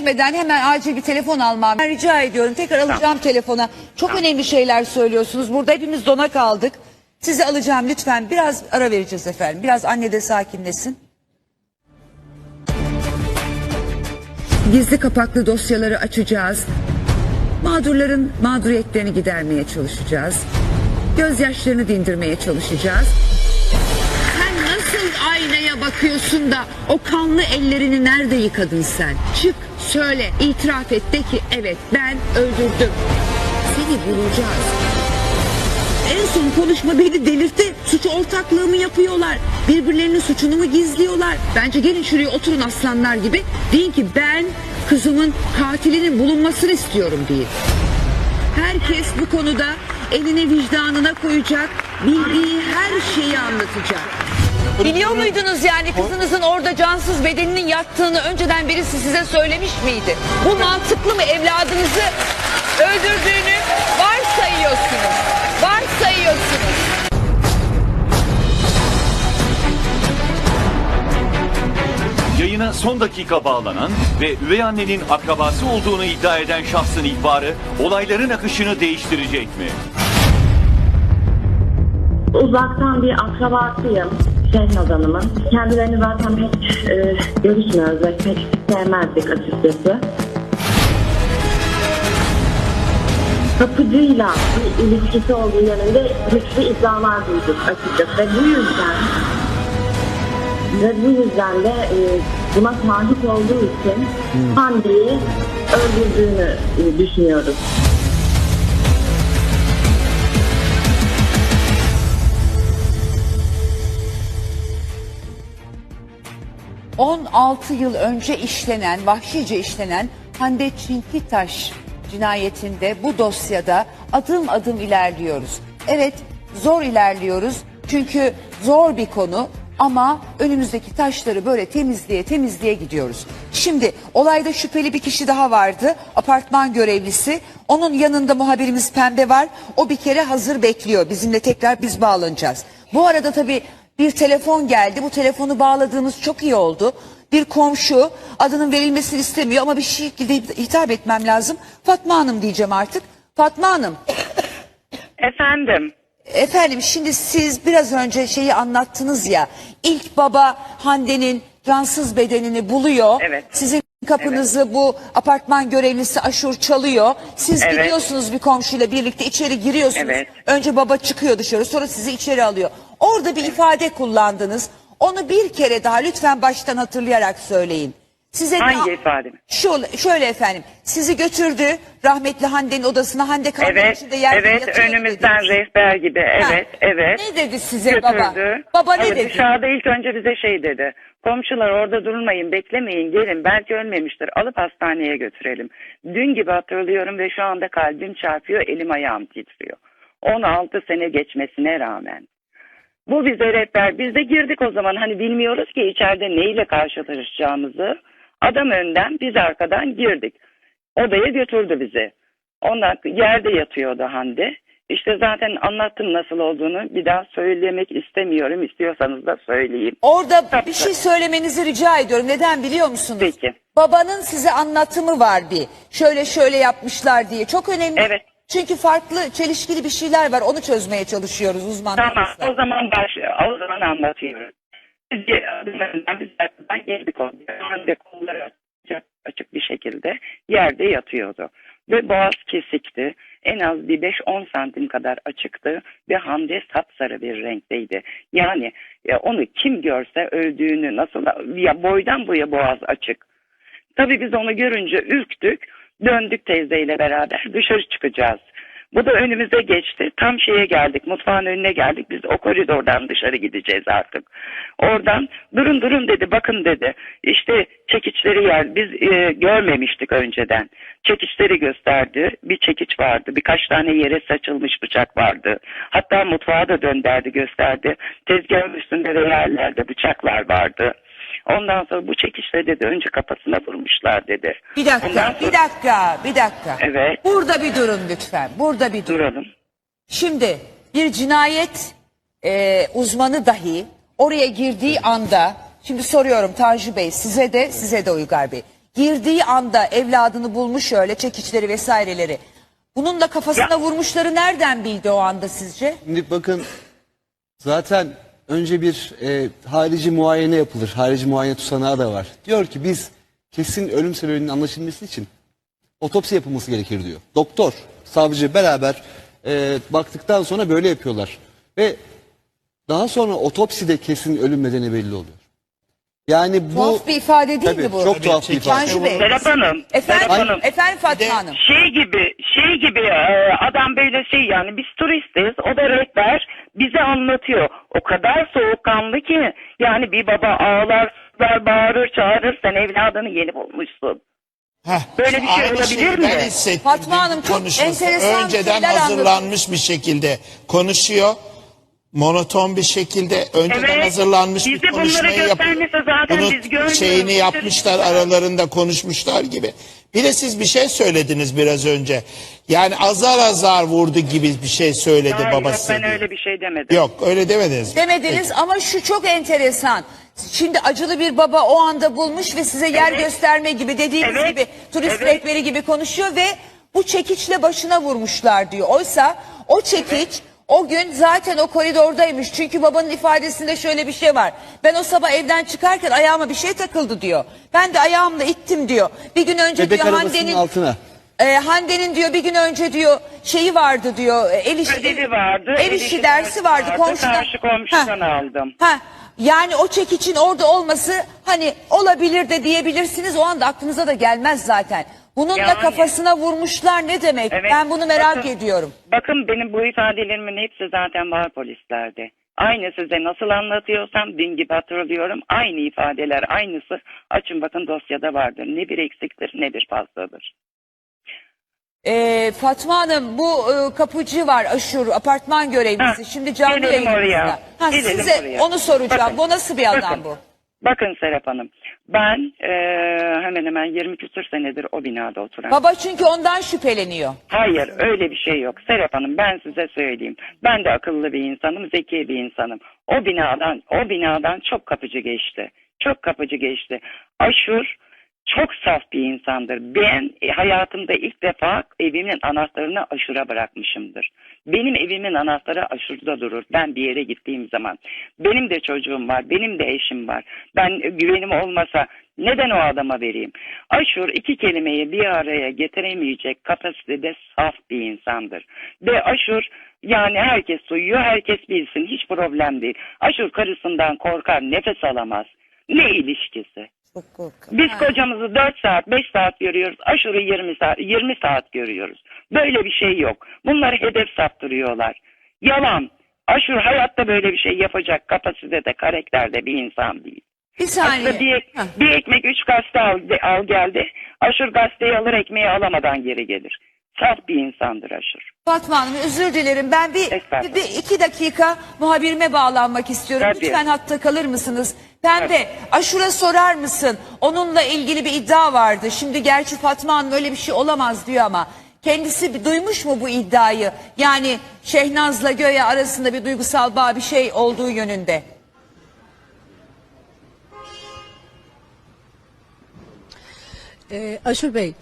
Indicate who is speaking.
Speaker 1: geçmeden hemen acil bir telefon almam. Ben rica ediyorum. Tekrar alacağım telefona. Çok önemli şeyler söylüyorsunuz. Burada hepimiz dona kaldık. Sizi alacağım lütfen. Biraz ara vereceğiz efendim. Biraz anne de sakinlesin. Gizli kapaklı dosyaları açacağız. Mağdurların mağduriyetlerini gidermeye çalışacağız. Gözyaşlarını dindirmeye çalışacağız. Sen nasıl aynaya bakıyorsun da o kanlı ellerini nerede yıkadın sen? Çık söyle itiraf et de ki evet ben öldürdüm. Seni bulacağız. En son konuşma beni delirtti. Suç ortaklığı mı yapıyorlar? Birbirlerinin suçunu mu gizliyorlar? Bence gelin şuraya oturun aslanlar gibi. Deyin ki ben kızımın katilinin bulunmasını istiyorum deyin. Herkes bu konuda elini vicdanına koyacak, bildiği her şeyi anlatacak. Biliyor muydunuz yani kızınızın orada cansız bedeninin yattığını önceden birisi size söylemiş miydi? Bu mantıklı mı evladınızı öldürdüğünü varsayıyorsunuz. Varsayıyorsunuz.
Speaker 2: Yayına son dakika bağlanan ve üvey annenin akrabası olduğunu iddia eden şahsın ihbarı olayların akışını değiştirecek mi?
Speaker 3: Uzaktan bir akrabasıyım Şehnaz Hanım'ın. Kendilerini zaten pek e, görüşmüyoruz ve pek sevmezdik açıkçası. Kapıcıyla bir ilişkisi olduğu yönünde güçlü iddialar duyduk açıkçası. Ve bu yüzden ve bu yüzden de e, buna sahip olduğu için Hande'yi öldürdüğünü e, düşünüyoruz.
Speaker 1: 16 yıl önce işlenen, vahşice işlenen Hande Çinkitaş cinayetinde bu dosyada adım adım ilerliyoruz. Evet zor ilerliyoruz çünkü zor bir konu ama önümüzdeki taşları böyle temizliğe temizliğe gidiyoruz. Şimdi olayda şüpheli bir kişi daha vardı. Apartman görevlisi. Onun yanında muhabirimiz Pembe var. O bir kere hazır bekliyor. Bizimle tekrar biz bağlanacağız. Bu arada tabii bir telefon geldi. Bu telefonu bağladığımız çok iyi oldu. Bir komşu adının verilmesini istemiyor ama bir şekilde hitap etmem lazım. Fatma Hanım diyeceğim artık. Fatma Hanım.
Speaker 4: Efendim.
Speaker 1: Efendim şimdi siz biraz önce şeyi anlattınız ya. İlk baba Hande'nin cansız bedenini buluyor.
Speaker 4: Evet.
Speaker 1: Sizin kapınızı bu apartman görevlisi Aşur çalıyor. Siz
Speaker 4: Evet.
Speaker 1: gidiyorsunuz bir komşuyla birlikte içeri giriyorsunuz.
Speaker 4: Evet.
Speaker 1: Önce baba çıkıyor dışarı sonra sizi içeri alıyor. Orada bir ifade kullandınız. Onu bir kere daha lütfen baştan hatırlayarak söyleyin. Size
Speaker 4: Hangi
Speaker 1: ne-
Speaker 4: ifade mi?
Speaker 1: Şöyle, efendim. Sizi götürdü rahmetli Hande'nin odasına. Hande kanın
Speaker 4: Evet,
Speaker 1: içinde yerde
Speaker 4: evet önümüzden
Speaker 1: dediniz.
Speaker 4: rehber gibi. Evet,
Speaker 1: Ha.
Speaker 4: evet.
Speaker 1: Ne dedi size
Speaker 4: Götürdü.
Speaker 1: baba? Baba ne
Speaker 4: Ama
Speaker 1: dedi?
Speaker 4: Dışarıda ilk önce bize şey dedi. Komşular orada durmayın, beklemeyin, gelin. Belki ölmemiştir. Alıp hastaneye götürelim. Dün gibi hatırlıyorum ve şu anda kalbim çarpıyor, elim ayağım titriyor. 16 sene geçmesine rağmen. Bu bize rehber. Biz de girdik o zaman. Hani bilmiyoruz ki içeride neyle karşılaşacağımızı. Adam önden, biz arkadan girdik. Odaya götürdü bizi. Ondan yerde yatıyordu Hande. İşte zaten anlattım nasıl olduğunu. Bir daha söylemek istemiyorum. İstiyorsanız da söyleyeyim.
Speaker 1: Orada
Speaker 4: Tabii.
Speaker 1: bir şey söylemenizi rica ediyorum. Neden biliyor musunuz?
Speaker 4: Peki.
Speaker 1: Babanın size anlatımı var bir. Şöyle şöyle yapmışlar diye. Çok önemli.
Speaker 4: Evet.
Speaker 1: Çünkü farklı çelişkili bir şeyler var. Onu çözmeye çalışıyoruz
Speaker 4: Tamam
Speaker 1: uzmanlarımızla.
Speaker 4: o zaman başlıyor. O zaman anlatıyorum. Biz önden biz arkadan geldik oraya. Hande kolları açık, açık bir şekilde yerde yatıyordu. Ve boğaz kesikti. En az bir 5-10 santim kadar açıktı ve Hande sapsarı bir renkteydi. Yani ya onu kim görse öldüğünü nasıl ya boydan boya boğaz açık. Tabii biz onu görünce ürktük. Döndük teyzeyle beraber dışarı çıkacağız. Bu da önümüze geçti. Tam şeye geldik. Mutfağın önüne geldik. Biz o koridordan dışarı gideceğiz artık. Oradan durun durun dedi. Bakın dedi. İşte çekiçleri yer. Biz e, görmemiştik önceden. Çekiçleri gösterdi. Bir çekiç vardı. Birkaç tane yere saçılmış bıçak vardı. Hatta mutfağa da dönderdi gösterdi. Tezgahın üstünde ve yerlerde bıçaklar vardı. Ondan sonra bu çekişle dedi önce kafasına vurmuşlar dedi.
Speaker 1: Bir dakika,
Speaker 4: Ondan sonra-
Speaker 1: bir dakika, bir dakika.
Speaker 4: Evet.
Speaker 1: Burada bir durun lütfen. Burada bir durun.
Speaker 4: Duralım.
Speaker 1: Şimdi bir cinayet e, uzmanı dahi oraya girdiği anda, şimdi soruyorum Tanju Bey size de size de Uygar Bey. girdiği anda evladını bulmuş öyle çekiçleri vesaireleri. Bunun da kafasına
Speaker 4: Ya-
Speaker 1: vurmuşları nereden bildi o anda sizce?
Speaker 5: Şimdi bakın zaten önce bir e, harici muayene yapılır. Harici muayene tutanağı da var. Diyor ki biz kesin ölüm sebebinin anlaşılması için otopsi yapılması gerekir diyor. Doktor, savcı beraber e, baktıktan sonra böyle yapıyorlar. Ve daha sonra otopside kesin ölüm nedeni belli oluyor. Yani bu
Speaker 1: Tuhaf bir ifade değil
Speaker 5: Tabii,
Speaker 1: mi bu?
Speaker 5: çok tuhaf bir ifade.
Speaker 1: Tanju Bey.
Speaker 4: Serap Hanım,
Speaker 1: Efendim,
Speaker 4: Serap Hanım.
Speaker 1: efendim Fatma Hanım.
Speaker 4: şey gibi şey gibi e, adam böyle şey yani biz turistiz o da rehber bize anlatıyor. O kadar soğukkanlı ki yani bir baba ağlar sızlar, bağırır çağırır sen evladını yeni bulmuşsun.
Speaker 6: Heh,
Speaker 4: Böyle bir şey
Speaker 6: aynı
Speaker 4: olabilir
Speaker 6: şeyi
Speaker 4: mi?
Speaker 6: Ben hissettim.
Speaker 1: Fatma Hanım çok
Speaker 6: konuşması.
Speaker 1: enteresan
Speaker 6: Önceden
Speaker 1: şeyler
Speaker 6: hazırlanmış bir şekilde konuşuyor. Monoton bir şekilde önceden
Speaker 4: Evet,
Speaker 6: hazırlanmış
Speaker 4: bize
Speaker 6: bir
Speaker 4: bunları
Speaker 6: konuşmayı yapıyor.
Speaker 4: göstermese zaten
Speaker 6: Bunun
Speaker 4: biz görmüyoruz.
Speaker 6: şeyini yapmışlar aralarında konuşmuşlar gibi. Bir de siz bir şey söylediniz biraz önce. Yani azar azar vurdu gibi bir şey söyledi
Speaker 4: Hayır,
Speaker 6: babası.
Speaker 4: ben
Speaker 6: diye.
Speaker 4: öyle bir şey demedim.
Speaker 6: Yok öyle demediniz.
Speaker 1: Demediniz ama şu çok enteresan. Şimdi acılı bir baba o anda bulmuş ve size yer
Speaker 4: Evet.
Speaker 1: gösterme gibi dediğiniz
Speaker 4: Evet.
Speaker 1: gibi turist
Speaker 4: Evet.
Speaker 1: rehberi gibi konuşuyor ve bu çekiçle başına vurmuşlar diyor. Oysa o çekiç o gün zaten o koridordaymış. Çünkü babanın ifadesinde şöyle bir şey var. Ben o sabah evden çıkarken ayağıma bir şey takıldı diyor. Ben de ayağımla ittim diyor. Bir gün önce
Speaker 5: bebek
Speaker 1: diyor
Speaker 5: arabasının
Speaker 1: Hande'nin
Speaker 5: altına.
Speaker 1: e, Hande'nin diyor bir gün önce diyor şeyi vardı diyor. e, El işi,
Speaker 4: Ödevi vardı.
Speaker 1: El işi dersi vardı. Komşudan.
Speaker 4: Karşı komşudan
Speaker 1: Ha.
Speaker 4: aldım.
Speaker 1: Ha, yani o çekiçin orada olması hani olabilir de diyebilirsiniz o anda aklınıza da gelmez zaten. Bunun da
Speaker 4: Yani.
Speaker 1: kafasına vurmuşlar ne demek?
Speaker 4: Evet.
Speaker 1: Ben bunu merak
Speaker 4: Bakın-
Speaker 1: ediyorum.
Speaker 4: Bakın benim bu ifadelerimin hepsi zaten var polislerde. Aynı size nasıl anlatıyorsam dün gibi hatırlıyorum. Aynı ifadeler aynısı. Açın bakın dosyada vardır. Ne bir eksiktir ne bir fazladır.
Speaker 1: Ee, Fatma Hanım bu e, kapıcı var Aşur apartman görevlisi.
Speaker 4: Ha,
Speaker 1: Şimdi canlı
Speaker 4: gelelim
Speaker 1: yayınımızda.
Speaker 4: oraya,
Speaker 1: Ha,
Speaker 4: gelelim
Speaker 1: size
Speaker 4: oraya.
Speaker 1: onu soracağım.
Speaker 4: Bakın,
Speaker 1: bu nasıl bir adam
Speaker 4: bakın.
Speaker 1: bu?
Speaker 4: Bakın Serap Hanım. Ben eee, hemen hemen 20 küsur senedir o binada oturan.
Speaker 1: Baba çünkü ondan şüpheleniyor.
Speaker 4: Hayır öyle bir şey yok. Serap Hanım ben size söyleyeyim. Ben de akıllı bir insanım, zeki bir insanım. O binadan, o binadan çok kapıcı geçti. Çok kapıcı geçti. Aşur çok saf bir insandır. Ben e, hayatımda ilk defa evimin anahtarını aşura bırakmışımdır. Benim evimin anahtarı aşurda durur. Ben bir yere gittiğim zaman. Benim de çocuğum var, benim de eşim var. Ben e, güvenim olmasa neden o adama vereyim? Aşur iki kelimeyi bir araya getiremeyecek kapasitede saf bir insandır. Ve Aşur yani herkes duyuyor, herkes bilsin. Hiç problem değil. Aşur karısından korkar, nefes alamaz. Ne ilişkisi?
Speaker 1: Çok korkuyorum.
Speaker 4: Biz kocamızı 4 saat, 5 saat görüyoruz. Aşırı 20 saat, 20 saat görüyoruz. Böyle bir şey yok. Bunları hedef saptırıyorlar. Yalan. Aşur hayatta böyle bir şey yapacak kapasitede, karakterde bir insan değil.
Speaker 1: Bir saniye.
Speaker 4: Aslında bir,
Speaker 1: Heh.
Speaker 4: bir ekmek üç gazete al, al geldi. Aşur gazeteyi alır ekmeği alamadan geri gelir. Saf bir insandır Aşur.
Speaker 1: Fatma Hanım özür dilerim. Ben bir,
Speaker 4: Estağfurullah.
Speaker 1: bir iki dakika muhabirime bağlanmak istiyorum.
Speaker 4: Tabii.
Speaker 1: Lütfen hatta kalır mısınız? Pembe,
Speaker 4: Tabii.
Speaker 1: Aşur'a sorar mısın? Onunla ilgili bir iddia vardı. Şimdi gerçi Fatma Hanım öyle bir şey olamaz diyor ama kendisi bir- duymuş mu bu iddiayı? Yani Şehnaz'la Göğe arasında bir duygusal bağ bir şey olduğu yönünde.
Speaker 7: Ee, Aşur Bey,